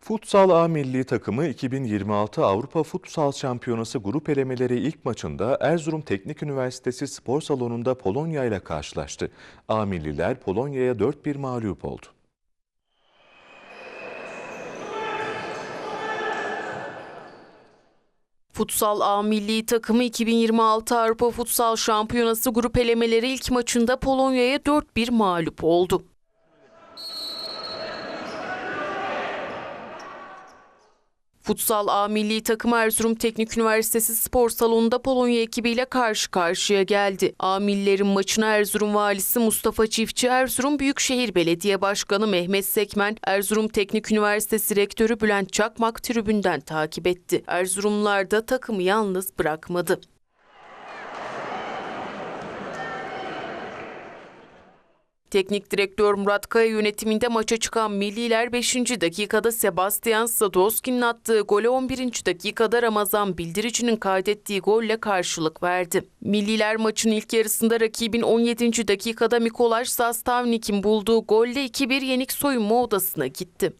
Futsal A milli takımı 2026 Avrupa Futsal Şampiyonası grup elemeleri ilk maçında Erzurum Teknik Üniversitesi spor salonunda Polonya ile karşılaştı. A milliler Polonya'ya 4-1 mağlup oldu. Futsal A milli takımı 2026 Avrupa Futsal Şampiyonası grup elemeleri ilk maçında Polonya'ya 4-1 mağlup oldu. Futsal A milli takımı Erzurum Teknik Üniversitesi spor salonunda Polonya ekibiyle karşı karşıya geldi. A millilerin maçına Erzurum valisi Mustafa Çiftçi, Erzurum Büyükşehir Belediye Başkanı Mehmet Sekmen, Erzurum Teknik Üniversitesi Rektörü Bülent Çakmak tribünden takip etti. Erzurumlular da takımı yalnız bırakmadı. Teknik direktör Murat Kaya yönetiminde maça çıkan milliler 5. dakikada Sebastian Sadowski'nin attığı gole 11. dakikada Ramazan Bildirici'nin kaydettiği golle karşılık verdi. Milliler maçın ilk yarısında rakibin 17. dakikada Mikolaj Zastavnik'in bulduğu golle 2-1 yenik soyunma odasına gitti.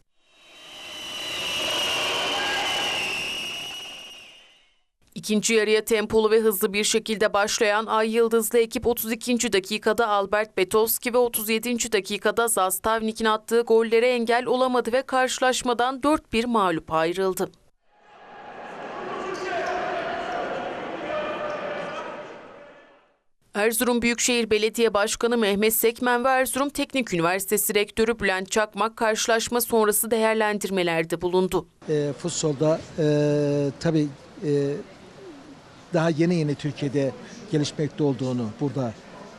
İkinci yarıya tempolu ve hızlı bir şekilde başlayan Ay Yıldızlı ekip 32. dakikada Albert Betowski ve 37. dakikada Zastavnik'in attığı gollere engel olamadı ve karşılaşmadan 4-1 mağlup ayrıldı. Erzurum Büyükşehir Belediye Başkanı Mehmet Sekmen ve Erzurum Teknik Üniversitesi Rektörü Bülent Çakmak karşılaşma sonrası değerlendirmelerde bulundu. E, futsolda e, tabii e, daha yeni yeni Türkiye'de gelişmekte olduğunu burada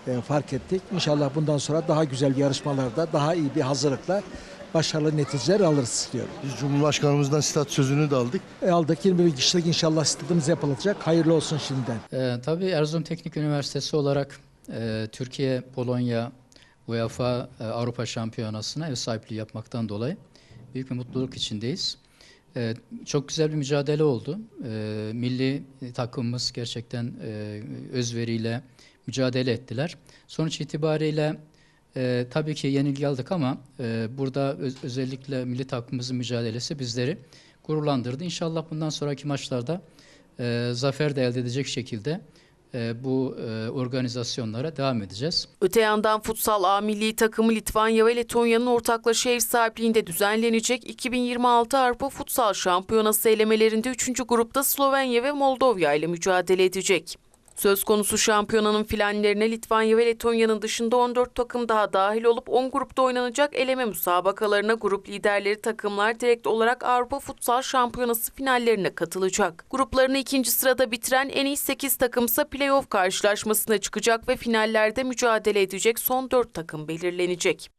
e, fark ettik. İnşallah bundan sonra daha güzel yarışmalarda, daha iyi bir hazırlıkla başarılı neticeler alırız diyorum. Biz Cumhurbaşkanımızdan stat sözünü de aldık. E, aldık 21 kişilik inşallah stadımız yapılacak. Hayırlı olsun şimdiden. Ee, tabii Erzurum Teknik Üniversitesi olarak e, Türkiye, Polonya, UEFA e, Avrupa Şampiyonası'na ev sahipliği yapmaktan dolayı büyük bir mutluluk içindeyiz. E, çok güzel bir mücadele oldu. E, milli takımımız gerçekten e, özveriyle mücadele ettiler. Sonuç itibariyle e, tabii ki yenilgi aldık ama e, burada öz- özellikle milli takımımızın mücadelesi bizleri gururlandırdı. İnşallah bundan sonraki maçlarda e, zafer de elde edecek şekilde bu e, organizasyonlara devam edeceğiz. Öte yandan futsal A milli takımı Litvanya ve Letonya'nın ortaklaşa ev sahipliğinde düzenlenecek 2026 Avrupa Futsal Şampiyonası elemelerinde 3. grupta Slovenya ve Moldova ile mücadele edecek. Söz konusu şampiyonanın finallerine Litvanya ve Letonya'nın dışında 14 takım daha dahil olup 10 grupta oynanacak eleme müsabakalarına grup liderleri takımlar direkt olarak Avrupa Futsal Şampiyonası finallerine katılacak. Gruplarını ikinci sırada bitiren en iyi 8 takımsa playoff karşılaşmasına çıkacak ve finallerde mücadele edecek son 4 takım belirlenecek.